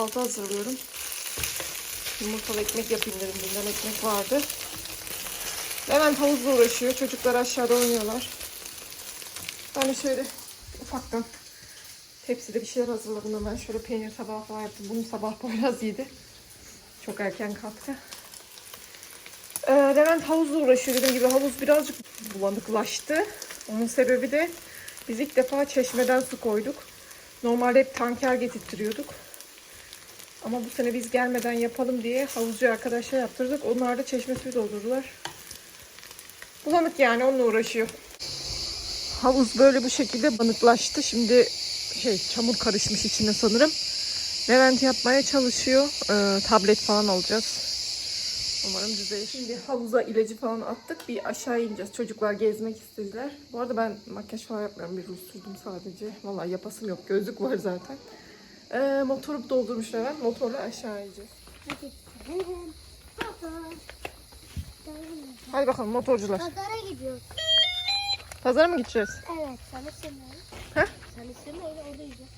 Kahvaltı hazırlıyorum. Yumurtalı ekmek yapayım dedim. Dünden ekmek vardı. Levent havuzla uğraşıyor. Çocuklar aşağıda oynuyorlar. Ben de şöyle ufaktan tepside bir şeyler hazırladım hemen. Şöyle peynir tabağı falan yaptım. Bunu sabah Poyraz yedi. Çok erken kalktı. Ee, Levent havuzla uğraşıyor. Dediğim gibi havuz birazcık bulanıklaştı. Onun sebebi de biz ilk defa çeşmeden su koyduk. Normalde hep tanker getirttiriyorduk. Ama bu sene biz gelmeden yapalım diye havuzcu arkadaşa yaptırdık. Onlar da çeşme suyu doldurdular. Bulanık yani onunla uğraşıyor. Havuz böyle bu şekilde banıklaştı. Şimdi şey çamur karışmış içine sanırım. Levent yapmaya çalışıyor. Ee, tablet falan alacağız. Umarım düzelir. Şimdi havuza ilacı falan attık. Bir aşağı ineceğiz. Çocuklar gezmek istediler. Bu arada ben makyaj falan yapmıyorum. Bir ruj sürdüm sadece. Vallahi yapasım yok. Gözlük var zaten. Ee, motoru doldurmuş Levent. Motorla aşağı ineceğiz. Hadi gidelim. Baba. Hadi bakalım motorcular. Pazara gidiyoruz. Pazara mı gideceğiz? Evet, sana seninle. Heh. Sana seninle orada yiyeceğiz.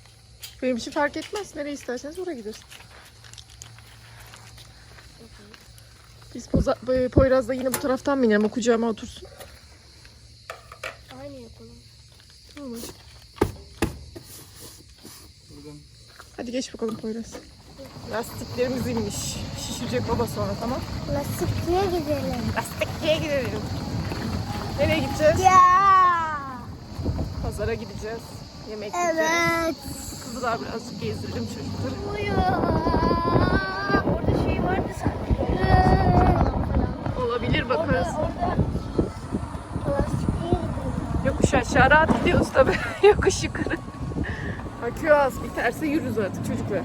Benim için fark etmez. Nereye isterseniz oraya gideriz. Biz Poza, e, Poyraz'da yine bu taraftan mı inelim? O kucağıma otursun. Aynı yapalım. Tamam. Hadi geç bakalım Poyraz. Lastiklerimiz inmiş. Şişirecek baba sonra tamam. Lastikçiye gidelim. Lastikçiye gidelim. Nereye gideceğiz? Ya. Pazara gideceğiz. Yemek yiyeceğiz. Evet. Sıkıldılar birazcık gezdirelim çocukları. Uyu. Orada şey vardı sanki. Olabilir bakarız. Orada gidelim. Yokuş aşağı rahat gidiyoruz tabii. Yokuş yukarı. Akü az biterse yürürüz artık çocuklar.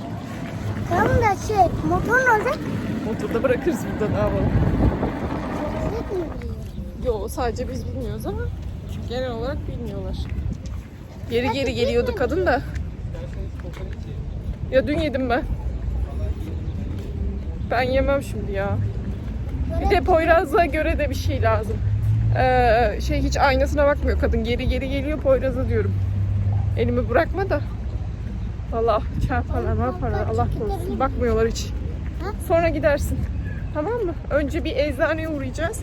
Tam da şey, motor ne olacak? Motorda bırakırız burada ne yapalım. Gidiyor? Yo sadece biz bilmiyoruz ama genel olarak bilmiyorlar. Geri geri geliyordu kadın da. Ya dün yedim ben. Ben yemem şimdi ya. Bir de Poyraz'a göre de bir şey lazım. Ee, şey hiç aynasına bakmıyor kadın. Geri geri geliyor Poyraz'a diyorum. Elimi bırakma da. Allah çarparlar ne yaparlar Allah korusun. Bakmıyorlar hiç. Sonra gidersin. Tamam mı? Önce bir eczaneye uğrayacağız.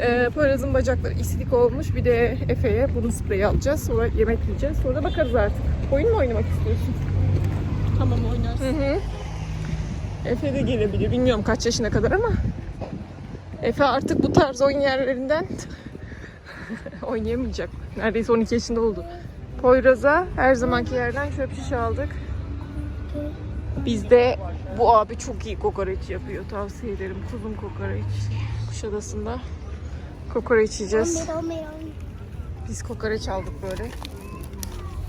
Ee, Poyraz'ın bacakları isilik olmuş. Bir de Efe'ye burun spreyi alacağız. Sonra yemek yiyeceğiz. Sonra bakarız artık. Oyun mu oynamak istiyorsun? Tamam oynarsın. Hı hı. Efe de gelebilir. Bilmiyorum kaç yaşına kadar ama. Efe artık bu tarz oyun yerlerinden oynayamayacak. Neredeyse 12 yaşında oldu. Poyraz'a her zamanki yerden çöp şiş aldık. Bizde bu abi çok iyi kokoreç yapıyor. Tavsiye ederim. Kuzum kokoreç. Kuşadası'nda kokoreç yiyeceğiz. Biz kokoreç aldık böyle.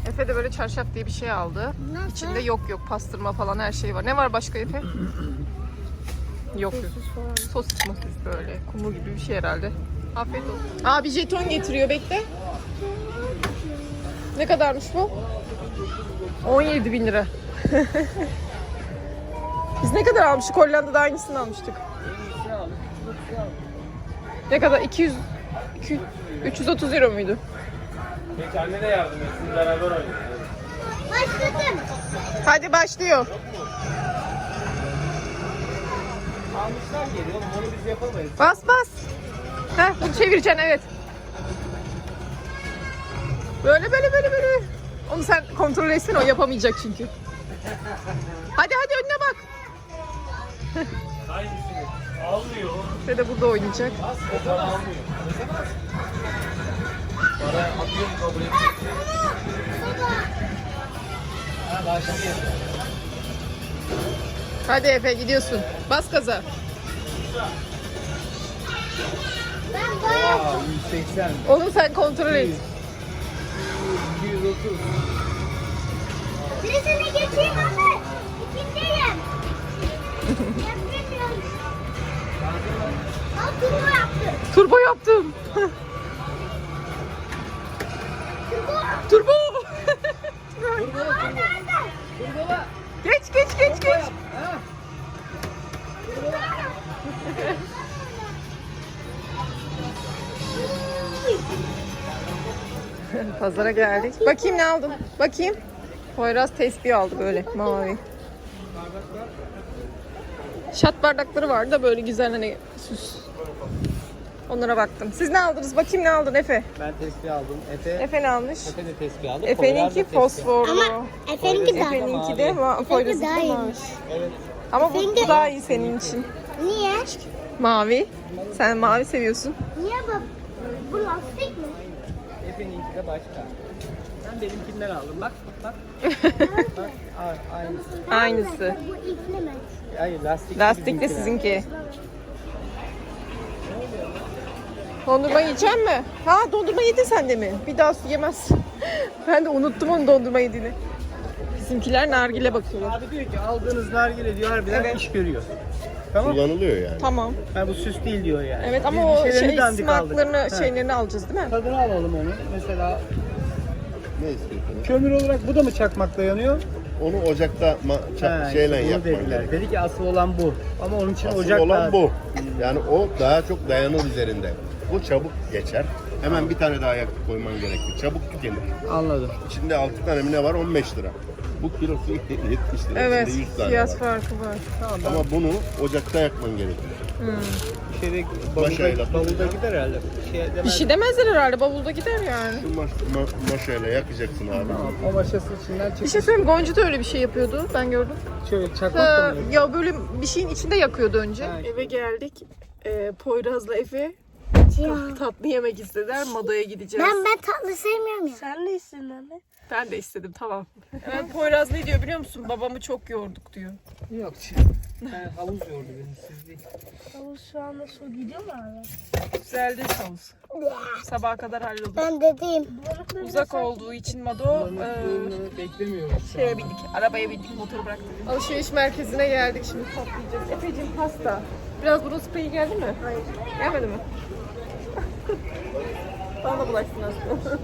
Efe de böyle çarşaf diye bir şey aldı. Nasıl? İçinde yok yok pastırma falan her şey var. Ne var başka Efe? yok yok. Sosis mosis böyle. Kumru gibi bir şey herhalde. Afiyet olsun. Aa bir jeton getiriyor bekle. Ne kadarmış bu? 17 bin lira. Biz ne kadar almıştık? Hollanda'da aynısını almıştık. Ne kadar? 200, 200 330 euro muydu? Peki annene yardım etsin beraber oynayın. Başladım. Hadi başlıyor. Almışlar geliyor onu biz yapamayız. Bas bas. Heh, bunu çevireceksin evet. Böyle böyle böyle böyle. Onu sen kontrol etsin o yapamayacak çünkü. Hadi hadi önüne bak. Hangisini? Almıyor. Ve de burada oynayacak. Bas o para almıyor. Para atıyor mu kabul ediyor. Ha başlıyor. Hadi Efe gidiyorsun. Bas gaza. Ben bayağı Aa 180. Onu sen kontrol et. 230. Birisini geçeyim abi. İkinciyim. Yapacağım. Al turbo yaptım. Turbo yaptım. Turbo. Turbo. Aa, nerede? geç geç geç geç. Pazara geldik. Bakayım ne aldım. Bakayım. Poyraz tespih aldı böyle mavi. Şat bardakları vardı da böyle güzel hani süs. Onlara baktım. Siz ne aldınız? Bakayım ne aldın Efe? Ben tespih aldım. Efe, Efe ne almış? Efe de tespih aldı. Efe'ninki fosforlu. Ama efendim daha. Efe'ninki de ma- Poyraz'ınki daha de iyi. mavi. Evet. Ama bu Efe'ninki- daha iyi senin için. Niye? Mavi. Sen mavi seviyorsun. Niye bu? Bu lastik mi? Efe'ninki de başka. Ben benimkinden aldım. Bak bak. bak a- aynısı. Aynısı. Bu ipli mi? Hayır lastik. Lastik de sizinki. Dondurma yiyecek mi? Ha dondurma yedin sen de mi? Bir daha su yemez. ben de unuttum onun dondurma yediğini. Bizimkiler nargile bakıyorlar. Abi diyor ki aldığınız nargile diyor harbiden Evet. iş görüyor. Tamam. Kullanılıyor yani. Tamam. Ha, bu süs değil diyor yani. Evet Biz ama bir o şeylerini şey dandik aldık. smaklarını, Ha. şeylerini alacağız değil mi? Tadını alalım onu. Mesela Ne istiyorsunuz? kömür olarak bu da mı çakmakla yanıyor? Onu ocakta ma- ça- Ha, şeyle işte bunu yapman dediler. gerekiyor. Dedi ki asıl olan bu. Ama onun için Asıl ocak olan lazım. bu. Yani o daha çok dayanır üzerinde. Bu çabuk geçer. Hemen bir tane daha yakıp koyman gerekiyor. Çabuk tükenir. Anladım. İçinde 6 tane mi ne var? 15 lira. Bu kilosu 70 lira. Evet. İçinde 100 tane Fiyat var. farkı var. Ama bunu ocakta yakman gerekiyor. Şeyde Maşayla. bavulda, bavulda gider herhalde. Şey Bir demez. şey demezler herhalde. Bavulda gider yani. Şu maş, ma- maşayla yakacaksın abi. Tamam, O maşası içinden Bir çık. şey söyleyeyim Gonca da öyle bir şey yapıyordu. Ben gördüm. Şöyle çakmakla mı? ya böyle bir şeyin içinde yakıyordu önce. Ha. Eve geldik. Ee, Poyraz'la Efe Ya. tatlı yemek istediler. Mada'ya gideceğiz. Ben ben tatlı sevmiyorum ya. Sen de istedin anne. Ben de istedim tamam. Evet, Poyraz ne diyor biliyor musun? Babamı çok yorduk diyor. Yok. Ben havuz yordu beni siz değil. Havuz şu anda su gidiyor mu abi? Güzeldi havuz. Sabaha kadar halloldu. Ben dediğim. Uzak olduğu için Mado e, Bunu beklemiyorum. şeye bindik. Arabaya bindik. Motoru bıraktık. Alışveriş merkezine geldik. Şimdi patlayacağız. Efe'cim pasta. Biraz bunun spreyi geldi mi? Hayır. Gelmedi mi? Bana da bulaşsın aslında.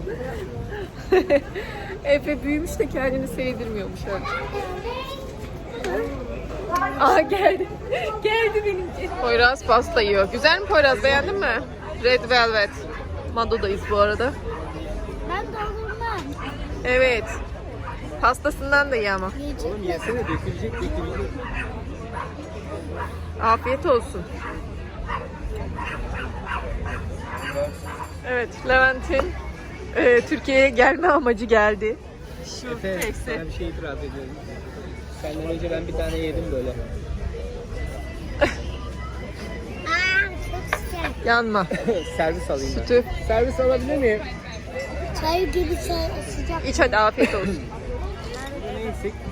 Efe büyümüş de kendini sevdirmiyormuş artık. Aa geldi. geldi benimki. Poyraz pasta yiyor. Güzel mi Poyraz? Beğendin mi? Red Velvet. Mado'dayız bu arada. Ben doldurmam. Evet. Pastasından da iyi ama. Oğlum yesene dökülecek dökülecek. Afiyet olsun. Evet, Levent'in e, Türkiye'ye gelme amacı geldi. Şu Efe tepsi. sana bir şey itiraz ediyorum. Senden önce ben bir tane yedim böyle. Aa çok sıcak. Yanma. Servis alayım ben. Sütü. Servis alabilir miyim? Çay gibi çay sıcak. İç hadi afiyet olsun.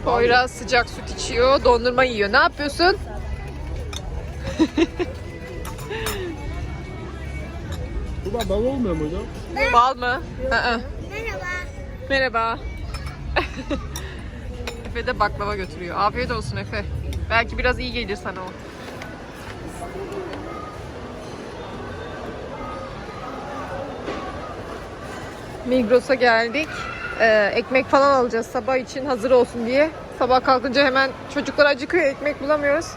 Poyraz sıcak süt içiyor, dondurma yiyor. Ne yapıyorsun? Bu da bal olmuyor muydu? Bal mı? Merhaba. Merhaba. Efe de baklava götürüyor. Afiyet olsun Efe. Belki biraz iyi gelir sana o. Migros'a geldik. Ee, ekmek falan alacağız sabah için hazır olsun diye. Sabah kalkınca hemen çocuklar acıkıyor ekmek bulamıyoruz.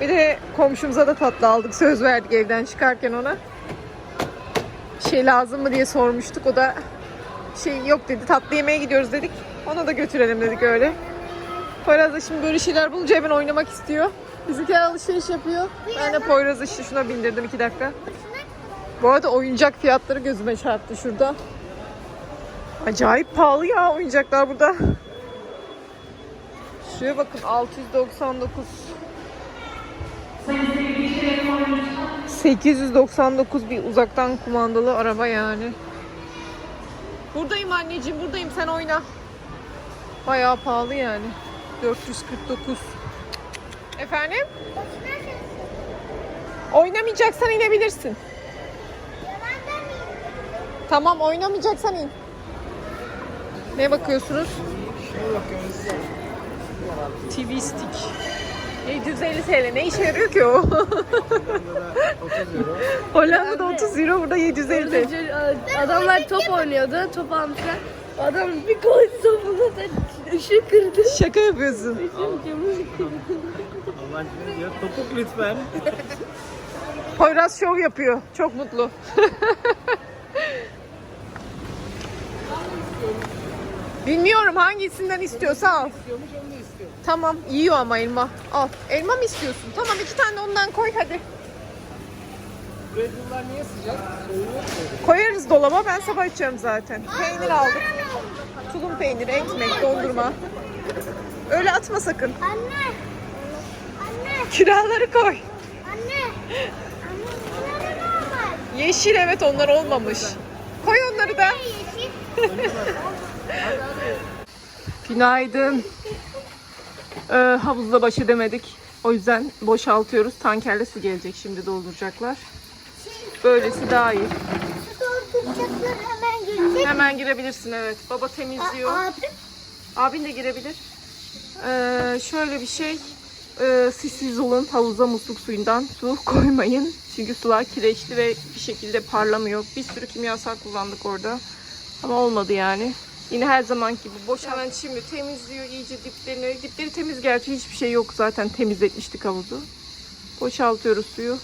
Bir de komşumuza da tatlı aldık. Söz verdik evden çıkarken ona. Şey lazım mı diye sormuştuk. O da şey yok dedi. Tatlı yemeğe gidiyoruz dedik. Ona da götürelim dedik öyle. Poyraz da şimdi böyle şeyler bulunca hemen oynamak istiyor. Bizimkiler alışveriş yapıyor. Ben de Poyraz'ı işte şuna bindirdim iki dakika. Bu arada oyuncak fiyatları gözüme çarptı şurada. Acayip pahalı ya oyuncaklar burada. Şuraya bakın 699. 899 bir uzaktan kumandalı araba yani. Buradayım anneciğim buradayım sen oyna. Bayağı pahalı yani. 449. Efendim? Oynamayacaksan inebilirsin. Tamam oynamayacaksan in. Ne bakıyorsunuz? TV stick. 750 TL. Ne işe yarıyor ki o? 30 euro. Hollanda'da 30 euro, burada 750 TL. Önce adamlar top oynuyordu. Top almışlar. Adam bir koydu topunu da ışık kırdı. Şaka yapıyorsun. Işık camı topuk lütfen. Poyraz şov yapıyor. Çok mutlu. Bilmiyorum hangisinden istiyorsa al. İstiyormuş onu. Tamam yiyor ama elma. Al. Elma mı istiyorsun? Tamam iki tane ondan koy hadi. Red Bull'lar niye sıcak? Soğuyor? Koyarız dolaba ben sabah içiyorum zaten. Peynir aldık. Tulum peyniri, ekmek, dondurma. Öyle atma sakın. Anne. Anne. Kiraları koy. Anne. Anne. Yeşil evet onlar olmamış. Koy onları da. Yeşil. Günaydın. Ee, havuzda baş edemedik. O yüzden boşaltıyoruz. Tankerle su gelecek şimdi dolduracaklar. Böylesi daha iyi. Dolduracaklar hemen gelecek. Hemen girebilirsin evet. Baba temizliyor. Abi. Abin de girebilir. Ee, şöyle bir şey. Ee, siz siz olun havuza musluk suyundan su koymayın. Çünkü sular kireçli ve bir şekilde parlamıyor. Bir sürü kimyasal kullandık orada. Ama olmadı yani. Yine her zaman gibi boşalan şimdi temizliyor iyice diplerini. Dipleri temiz gerçi hiçbir şey yok zaten temizletmiştik havuzu. Boşaltıyoruz suyu.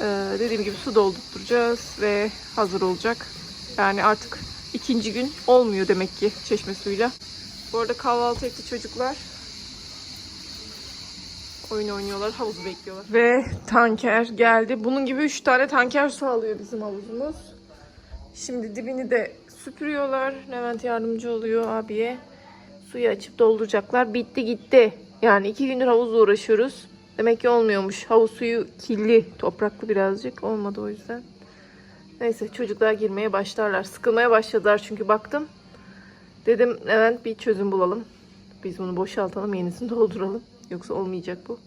Ee, dediğim gibi su dolduracağız ve hazır olacak. Yani artık ikinci gün olmuyor demek ki çeşme suyuyla. Bu arada kahvaltı etti çocuklar. Oyun oynuyorlar, havuzu bekliyorlar. Ve tanker geldi. Bunun gibi 3 tane tanker su alıyor bizim havuzumuz. Şimdi dibini de süpürüyorlar. Levent yardımcı oluyor abiye. Suyu açıp dolduracaklar. Bitti gitti. Yani iki gündür havuzla uğraşıyoruz. Demek ki olmuyormuş. Havuz suyu kirli, topraklı birazcık. Olmadı o yüzden. Neyse çocuklar girmeye başlarlar. Sıkılmaya başladılar çünkü baktım. Dedim evet bir çözüm bulalım. Biz bunu boşaltalım yenisini dolduralım. Yoksa olmayacak bu.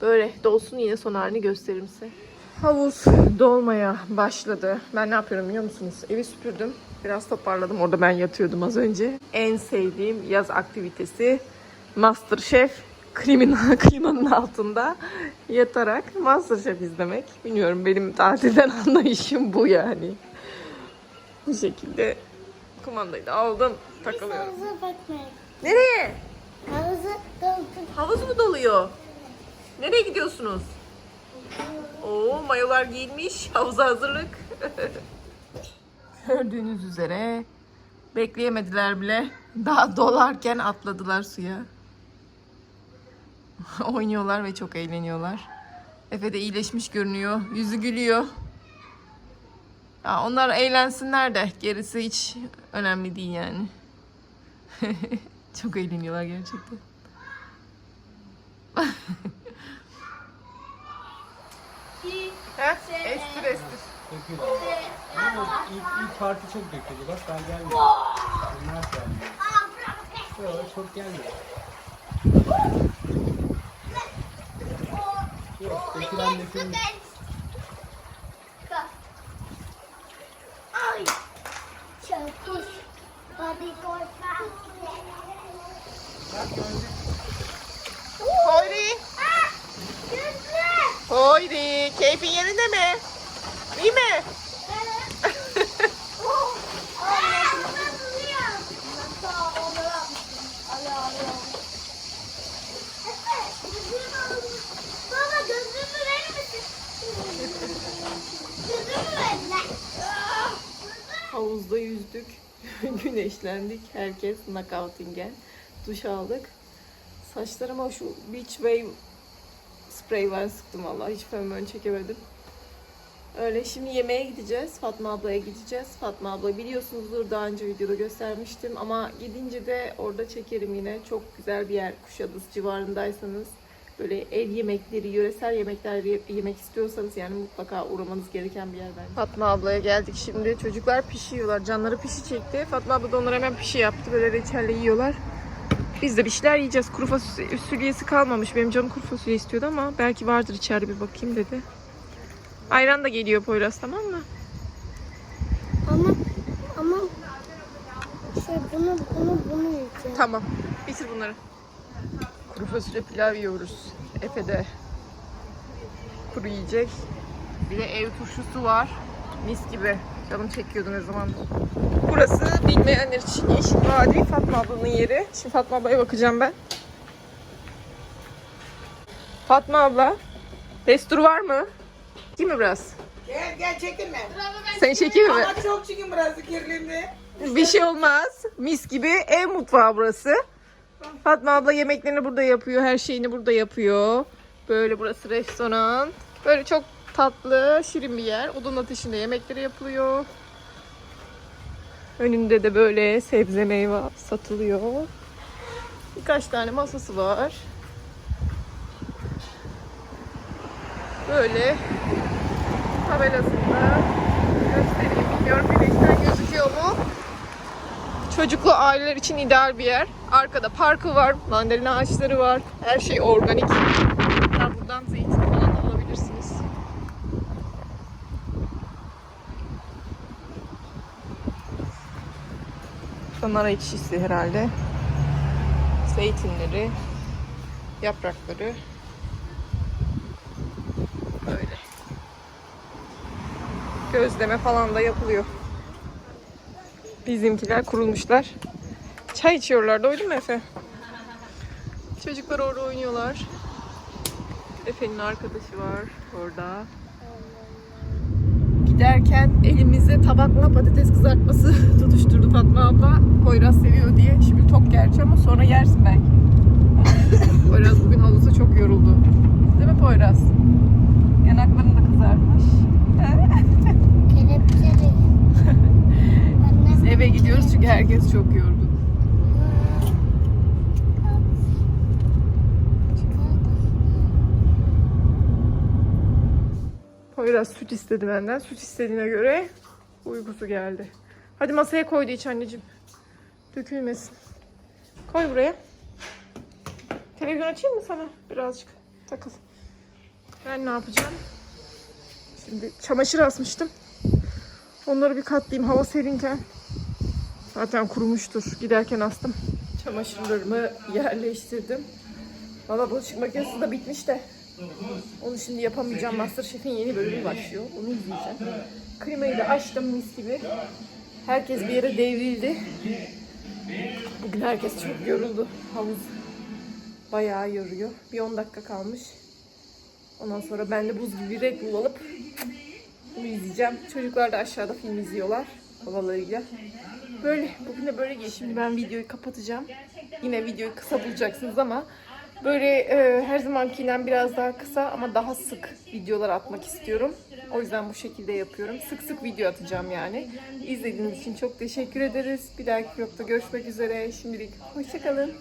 Böyle dolsun yine son halini gösteririm size. Havuz dolmaya başladı. Ben ne yapıyorum biliyor musunuz? Evi süpürdüm. Biraz toparladım. Orada ben yatıyordum az önce. En sevdiğim yaz aktivitesi Masterchef klimanın, klimanın altında yatarak Masterchef izlemek. Bilmiyorum benim tatilden anlayışım bu yani. Bu şekilde kumandayı da aldım. Takılıyorum. Havuza bakmayın. Nereye? Havuzu doldur. Havuz mu doluyor? Nereye gidiyorsunuz? Oo mayolar giyilmiş. Havuza hazırlık. Gördüğünüz üzere bekleyemediler bile. Daha dolarken atladılar suya. Oynuyorlar ve çok eğleniyorlar. Efe de iyileşmiş görünüyor. Yüzü gülüyor. Ya onlar eğlensinler de gerisi hiç önemli değil yani. çok eğleniyorlar gerçekten. Heh, estir estir. Döküyor. Ama ilk, ilk parti çok döküldü. Bak ben gelmiyorum. Bunlar gelmiyor. Yok çok gelmiyor. Yok dökülen dökülmüş. Ay. Çarpış. Hayri. Keyfin yerinde mi? İyi mi? Havuzda yüzdük. Güneşlendik. Herkes knockout'ingen. Duş aldık. Saçlarıma şu Beach Wave sprey var sıktım valla. Hiç fön ön çekemedim. Öyle şimdi yemeğe gideceğiz. Fatma ablaya gideceğiz. Fatma abla biliyorsunuzdur daha önce videoda göstermiştim ama gidince de orada çekerim yine. Çok güzel bir yer Kuşadası civarındaysanız böyle ev yemekleri, yöresel yemekler ye- yemek istiyorsanız yani mutlaka uğramanız gereken bir yer bence. Fatma ablaya geldik şimdi. Çocuklar pişiyorlar. Canları pişi çekti. Fatma abla da onlara hemen pişi yaptı. Böyle reçelle yiyorlar. Biz de bir şeyler yiyeceğiz. Kuru fasulyesi kalmamış. Benim canım kuru fasulye istiyordu ama belki vardır içeride bir bakayım dedi. Ayran da geliyor Poyraz tamam mı? Ama ama şey bunu bunu bunu yiyeceğim. Tamam. Bitir bunları. Kuru fasulye pilav yiyoruz. Efe de kuru yiyecek. Bir de ev turşusu var. Mis gibi. Canım çekiyordu ne zaman. Burası bilmeyenler için Yeşil Vadi Fatma ablanın yeri. Şimdi Fatma ablaya bakacağım ben. Fatma abla. Destur var mı? Değil mi biraz? Gel gel çekinme. Seni çekeyim mi? Ama çok çekin burası kirlendi. Bir şey olmaz. Mis gibi ev mutfağı burası. Fatma abla yemeklerini burada yapıyor. Her şeyini burada yapıyor. Böyle burası restoran. Böyle çok tatlı, şirin bir yer. Odun ateşinde yemekleri yapılıyor. Önünde de böyle sebze meyve satılıyor. Birkaç tane masası var. Böyle tabelasında göstereyim. Bilmiyorum güneşten gözüküyor mu? Çocuklu aileler için ideal bir yer. Arkada parkı var, mandalina ağaçları var. Her şey organik. Sonlara ekşisi herhalde. Zeytinleri, yaprakları. Böyle. Gözleme falan da yapılıyor. Bizimkiler kurulmuşlar. Çay içiyorlar. Doydun mu Efe? Çocuklar orada oynuyorlar. Efe'nin arkadaşı var orada. Giderken elimizde tabakla patates kızartması tutuşturdu Fatma abla. Poyraz seviyor diye. Şimdi tok gerçi ama sonra yersin belki. Poyraz bugün havuzda çok yoruldu. Değil mi Poyraz? Yanakların da kızarmış. Biz eve gidiyoruz çünkü herkes çok yorgun. Poyraz süt istedi benden. Süt istediğine göre uykusu geldi. Hadi masaya koydu iç anneciğim. Dökülmesin. Koy buraya. Televizyon açayım mı sana? Birazcık takıl. Ben ne yapacağım? Şimdi çamaşır asmıştım. Onları bir katlayayım hava serinken. Zaten kurumuştur. Giderken astım. Çamaşırlarımı yerleştirdim. Valla bulaşık makinesi de bitmiş de. Onu şimdi yapamayacağım. Masterchef'in yeni bölümü başlıyor. Onu izleyeceğim. Klimayı da açtım mis gibi. Herkes bir yere devrildi. Bugün herkes çok yoruldu. Havuz bayağı yoruyor. Bir 10 dakika kalmış. Ondan sonra ben de buz gibi Red Bull alıp bunu izleyeceğim. Çocuklar da aşağıda film izliyorlar babalarıyla. Böyle bugün de böyle geçti. Şimdi ben videoyu kapatacağım. Yine videoyu kısa bulacaksınız ama böyle e, her zamankinden biraz daha kısa ama daha sık videolar atmak istiyorum. O yüzden bu şekilde yapıyorum. Sık sık video atacağım yani. İzlediğiniz için çok teşekkür ederiz. Bir dahaki vlogda görüşmek üzere. Şimdilik hoşçakalın.